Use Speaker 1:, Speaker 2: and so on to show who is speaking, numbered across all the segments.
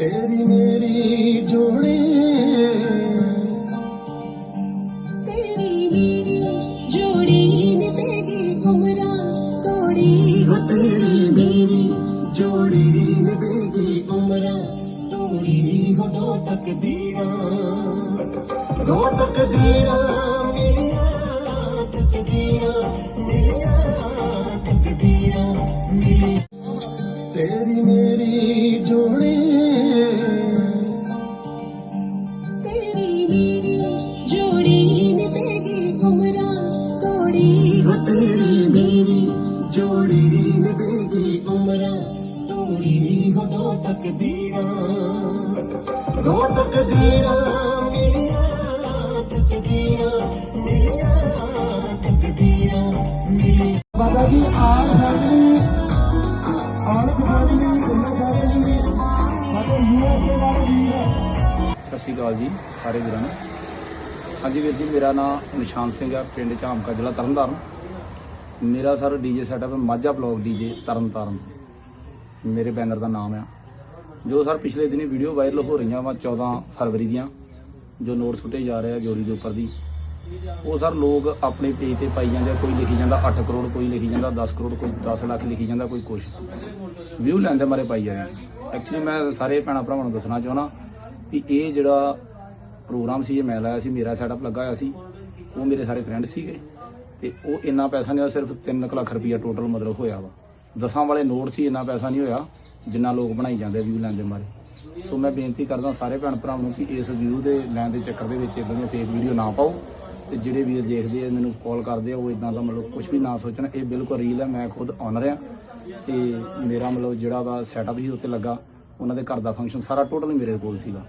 Speaker 1: ਤੇਰੀ ਮੇਰੀ ਜੋੜੀ।
Speaker 2: ਤੇਰੀ ਮੇਰੀ ਜੋੜੀ ਨਿਭੇਗੀ ਉਮਰਾਂ ਤੋੜੀ।
Speaker 1: ਹੋ ਤੇਰੀ ਮੇਰੀ ਜੋੜੀ ਨਿਭੇਗੀ ਉਮਰਾਂ ਤੋੜੀ। ਹੋ ਦੋ ਤਕਦੀਰਾਂ ਦੋ ਤਕਦੀਰਾਂ ਮੇਰੀਆਂ ਤਕਦੀਰਾਂ ਮੇਰੀਆਂ ਤਕਦੀਰਾਂ ਮੇਰੀਆਂ ਤੇਰੀ ਮੇਰੀ ਜੋੜੀ
Speaker 2: ਤੋੜੀ
Speaker 1: ਹੋ ਦੋ ਤਕਦੀਰਾਂ। ਦੋ ਤਕਦੀਰਾਂ ਬਾਬਾ ਜੀ ਸਾਡੇ ਯੂਐਸਏ ਵਾਲੇ ਵੀਰ
Speaker 3: ਸਤਿ ਸ਼੍ਰੀ ਅਕਾਲ ਜੀ ਸਾਰੇ ਵੀਰਾਂ ਨੂੰ। ਹਾਂਜੀ ਵੀਰ ਜੀ ਮੇਰਾ ਨਾਮ ਨਿਸ਼ਾਨ ਸਿੰਘ ਆ ਪਿੰਡ ਝਾਮਕਾ ਜ਼ਿਲ੍ਹਾ ਤਰਨਤਾਰਨ। ਮੇਰਾ sir DJ setup Majha blog DJ Tarn Taran. ਮੇਰੇ ਬੈਨਰ ਦਾ ਨਾਮ ਆ। ਜੋ ਸਰ ਪਿਛਲੇ ਦਿਨੀ ਵੀਡੀਓ ਵਾਇਰਲ ਹੋ ਰਹੀਆਂ ਵਾ 14 ਫਰਵਰੀ ਦੀਆਂ ਜੋ ਨੋਟ ਸੁੱਟੇ ਜਾ ਰਹੇ ਆ ਜੋੜੀ ਦੇ ਉੱਪਰ ਦੀ ਉਹ ਸਰ ਲੋਕ ਆਪਣੇ ਪੇਜ ਤੇ ਪਾਈ ਜਾਂਦੇ ਆ, ਕੋਈ ਲਿਖੀ ਜਾਂਦਾ 8 ਕਰੋੜ ਕੋਈ ਲਿਖੀ ਜਾਂਦਾ 10 ਕਰੋੜ ਕੋਈ 10 ਲੱਖ ਲਿਖੀ ਜਾਂਦਾ ਕੋਈ ਕੁਛ। ਵਿਊ ਲੈਂਦੇ ਮਾਰੇ ਪਾਈ ਜਾਂਦੇ ਐਕਚੁਅਲੀ ਮੈਂ ਸਾਰੇ ਭੈਣਾਂ ਭਰਾਵਾਂ ਨੂੰ ਦੱਸਣਾ ਚਾਹੁੰਦਾ ਵੀ ਇਹ ਜਿਹੜਾ ਪ੍ਰੋਗਰਾਮ ਸੀ ਇਹ ਮੈਂ ਲਾਇਆ ਸੀ ਮੇਰਾ ਸੈਟਅਪ ਲੱਗਾ ਹੋਇਆ ਸੀ ਉਹ ਮੇਰੇ ਸਾਰੇ ਫਰੈਂਡ ਸੀਗੇ ਤੇ ਉਹ ਇੰਨਾ ਪੈਸਾ ਨਹੀਂ ਹੋਇਆ ਸਿਰਫ 3 ਲੱਖ ਰੁਪਈਆ ਟੋਟਲ ਮਤਲਬ ਹੋਇਆ ਵਾ। ਦਸਾਂ ਵਾਲੇ ਨੋਟ ਸੀ, ਇੰਨਾ ਪੈਸਾ ਨਹੀਂ ਹੋਇਆ, ਜਿੰਨਾ ਲੋਕ ਬਣਾਈ ਜਾਂਦੇ ਵਿਊ ਲੈਣ ਦੇ ਮਾਰੇ। ਸੋ ਮੈਂ ਬੇਨਤੀ ਕਰਦਾ ਸਾਰੇ ਭੈਣ ਭਰਾਵਾਂ ਨੂੰ ਕਿ ਇਸ ਵਿਊ ਦੇ ਲੈਣ ਦੇ ਚੱਕਰ ਦੇ ਵਿੱਚ ਇਦਾਂ ਦੀਆਂ ਫੇਕ ਵੀਡੀਓ ਨਾ ਪਾਓ ਤੇ ਜਿਹੜੇ ਵੀਰ ਦੇਖਦੇ ਆ, ਮੈਨੂੰ ਕਾਲ ਕਰਦੇ ਆ, ਉਹ ਇਦਾਂ ਦਾ ਮਤਲਬ ਕੁਝ ਵੀ ਨਾ ਸੋਚਣ। ਇਹ ਬਿਲਕੁਲ ਰੀਲ ਹੈ ਮੈਂ ਖੁਦ ਓਨਰ ਆ ਤੇ ਮੇਰਾ ਮਤਲਬ ਜਿਹੜਾ ਵਾ ਸੈਟਅਪ ਹੀ ਉੱਤੇ ਲੱਗਾ, ਉਹਨਾਂ ਦੇ ਘਰ ਦਾ ਫੰਕਸ਼ਨ ਸਾਰਾ ਟੋਟਲ ਮੇਰੇ ਕੋਲ ਸੀਗਾ।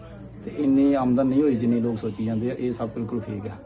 Speaker 3: ਤੇ ਇੰਨੀ ਆਮਦਨ ਨਹੀਂ ਹੋਈ ਜਿੰਨੀ ਲੋਕ ਸੋਚੀ ਜਾਂਦੇ ਆ, ਇਹ ਸਭ ਬਿਲਕੁਲ ਫੇਕ ਆ।